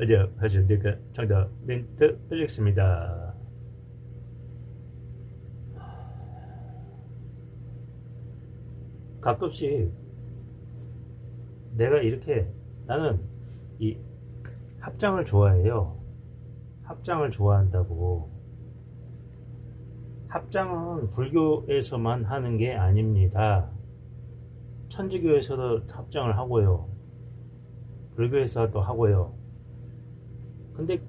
어제 하셨으니까 정답 멘트 드리겠습니다. 가끔씩 내가 이렇게 나는 이 합장을 좋아해요. 합장을 좋아한다고. 합장은 불교에서만 하는 게 아닙니다. 천주교에서도 합장을 하고요. 불교에서도 하고요. 근데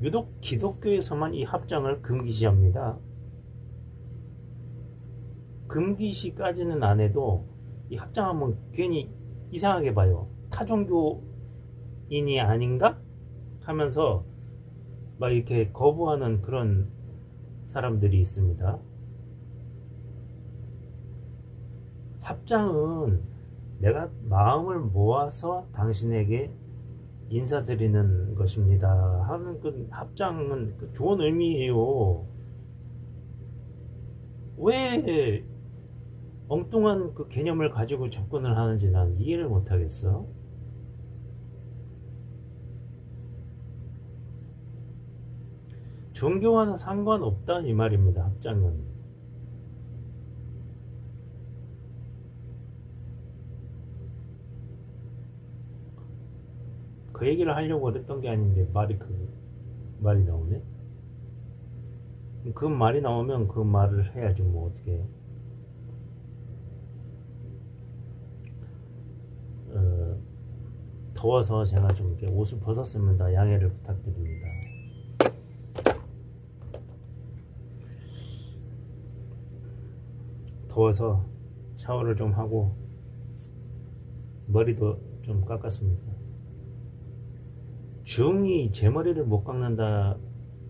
유독 기독교에서만 이 합장을 금기시합니다. 금기시까지는 안 해도 이 합장하면 괜히 이상하게 봐요. 타종교인이 아닌가? 하면서 막 이렇게 거부하는 그런 사람들이 있습니다. 합장은 내가 마음을 모아서 당신에게 인사드리는 것입니다. 하는 그 합장은 그 좋은 의미예요. 왜 엉뚱한 그 개념을 가지고 접근을 하는지 난 이해를 못하겠어. 종교와는 상관없다 이 말입니다. 합장은. 그 얘기를 하려고 그랬던 게 아닌데 말이 그 말이 나오네. 그 말이 나오면 그 말을 해야지 뭐 어떻게. 어, 더워서 제가 좀 이렇게 옷을 벗었습니다. 양해를 부탁드립니다. 더워서 샤워를 좀 하고 머리도 좀 깎았습니다. 중이 제 머리를 못 깎는다.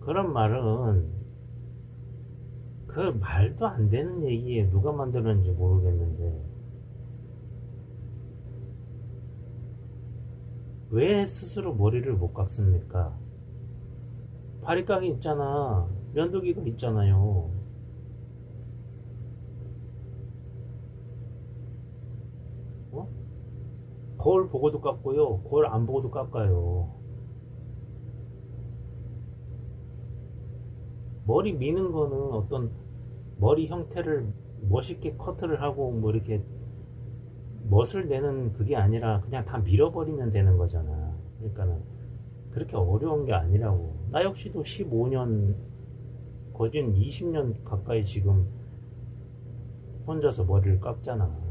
그런 말은 그 말도 안 되는 얘기에 누가 만들었는지 모르겠는데. 왜 스스로 머리를 못 깎습니까? 바리깡이 있잖아. 면도기가 있잖아요. 어? 거울 보고도 깎고요. 거울 안 보고도 깎아요 머리 미는 거는 어떤 머리 형태를 멋있게 커트를 하고 뭐 이렇게 멋을 내는 그게 아니라 그냥 다 밀어버리면 되는 거잖아. 그러니까는 그렇게 어려운 게 아니라고. 나 역시도 15년, 거진 20년 가까이 지금 혼자서 머리를 깎잖아.